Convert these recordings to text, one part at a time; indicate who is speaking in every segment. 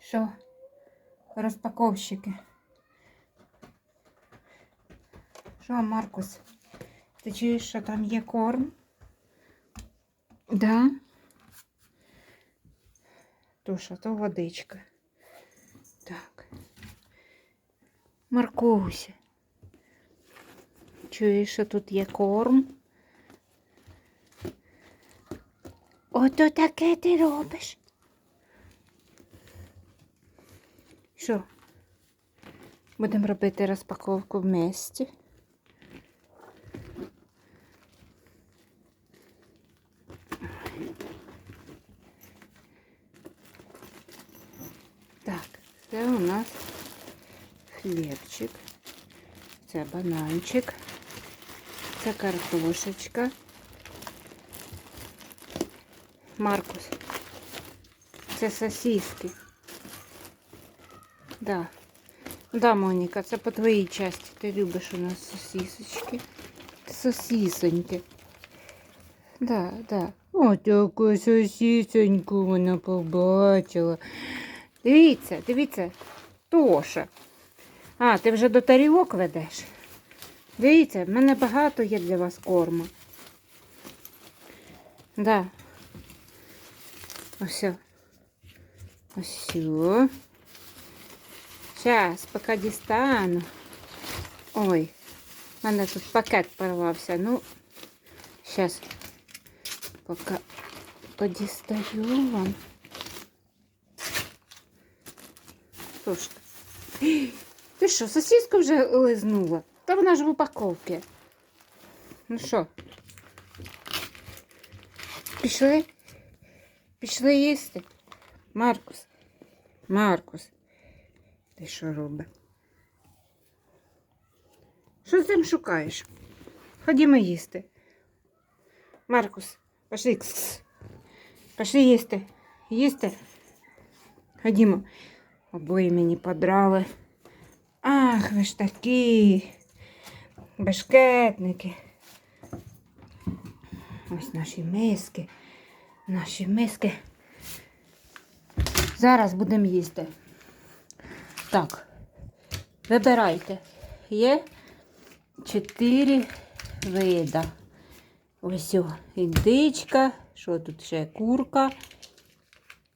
Speaker 1: Що? Розпаковщики. Що, Маркус? Ти чуєш, що там є корм? Да? Що, то водичка. Так. Маркуся. Чуєш, що тут є корм? Ото таке ти робиш. Що? Будемо робити розпаковку в місті. Так, це у нас хлібчик, це бананчик, це картошечка. Маркус, це сосиски. Да. Да, Моніка, це по твоїй часті. Ти любиш у нас сосисочки. Сосисоньки. Да, да. О, таку сосисоньку вона побачила. Дивіться, дивіться, Тоша. А, ти вже до тарілок ведеш. Дивіться, в мене багато є для вас корму. Да. Ось. Ось. Зараз, поки дістану. Ой, в мене тут пакет порвався. Ну, зараз, поки подістаю вам. Тошка. Ти що, сосиску вже лизнула? Та вона ж в упаковці. Ну що? Пішли? Пішли їсти? Маркус. Маркус. Ти що робиш? Що ти там шукаєш? Ходімо їсти. Маркус. Кс-кс. Пошли їсти. Їсти. Ходімо. Обоє мені подрали. Ах, ви ж такі. Бешкетники. Ось наші миски. Наші миски. Зараз будемо їсти. Так, вибирайте. Є чотири вида. Ось о, індичка. Що тут ще курка?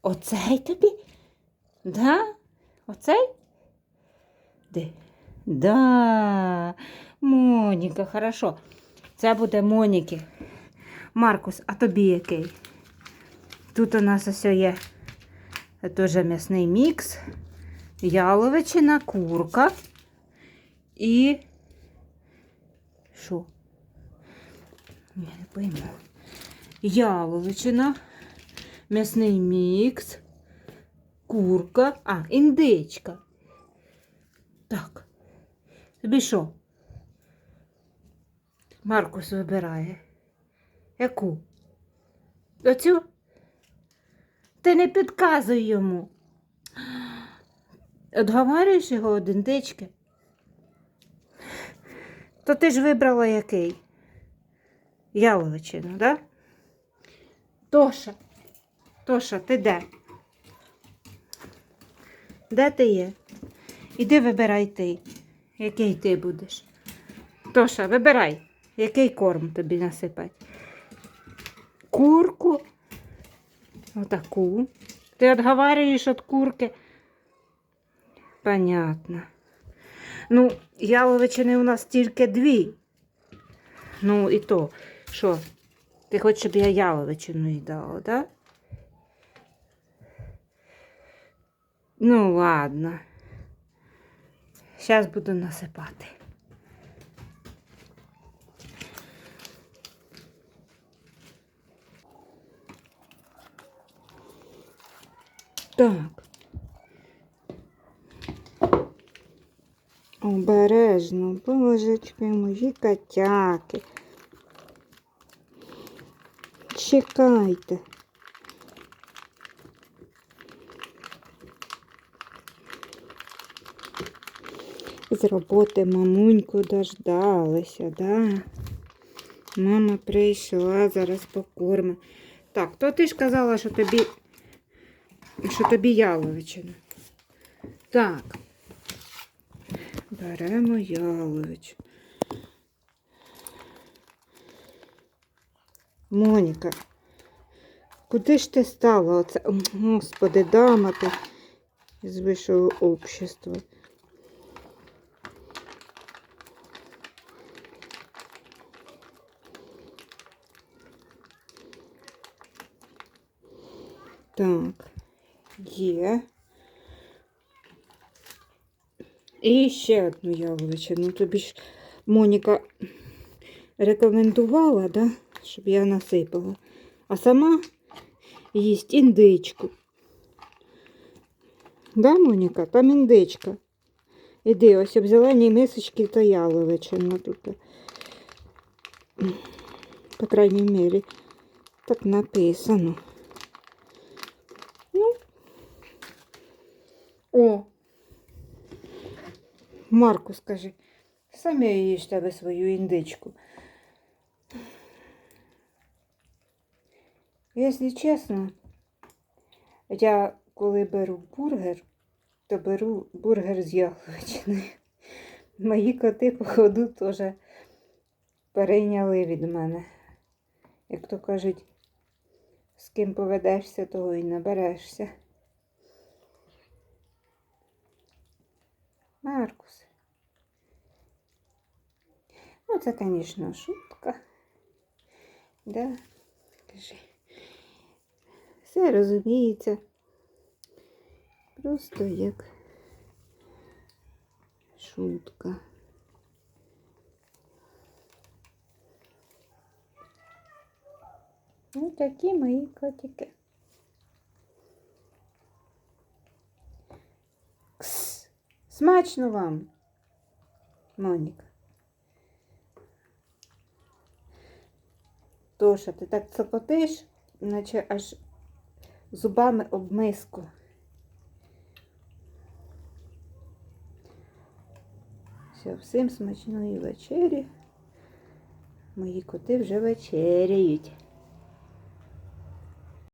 Speaker 1: Оцей тобі? Да? Оцей? Де? Да. Моніка, хорошо. Це буде Моніки. Маркус, а тобі який? Тут у нас ось є теж м'ясний мікс, яловичина, курка і що? Я не пойму. Яловичина, м'ясний мікс, курка, а, індичка. Так. Тобі що? Маркус вибирає. Яку? Оцю? Ти не підказуй йому. Отговарюєш його від індички? То ти ж вибрала який? Яловичину, да? Тоша. Тоша, ти де? Де ти є? Іди вибирай ти. Який ти будеш? Тоша, вибирай, який корм тобі насипати. Курку. Отаку. Ти відговарюєш від курки. Понятно. Ну, яловичини у нас тільки дві. Ну, і то, що? Ти хочеш, щоб я яловичину їдала, да? Ну, ладно. Зараз буду насипати. Так. Обережно, божечки, мої котяки. Чекайте. З роботи мамуньку дождалися, да? Мама прийшла, зараз покорма. Так, то ти ж казала, що тобі, що тобі яловичина. Так. Беремо ялович. Моніка, куди ж ти стала? Оце, господи, дама ти з вищого общества. Так, є. І ще одну яловичину. Тобі ж Моніка рекомендувала, да? щоб я насипала. А сама їсть індичку. Да, Моніка? Там індичка. Іди, ось в зеленій мисочці та яловичина тут. По крайній мірі, так написано. Ну. О. Марку, скажи, самі їж тебе свою індичку. Якщо чесно, я коли беру бургер, то беру бургер з яловичиною. Мої коти, походу, теж перейняли від мене. Як то кажуть, з ким поведешся, того і наберешся. Маркус. Ну, це, звісно, шутка. Да, кажи. Все розуміється. Просто як шутка. Ну, такі мої котики. Смачно вам, Моніка. Тоша, ти так цокотиш, наче аж зубами об миску. Все, всім смачної вечері. Мої коти вже вечеряють.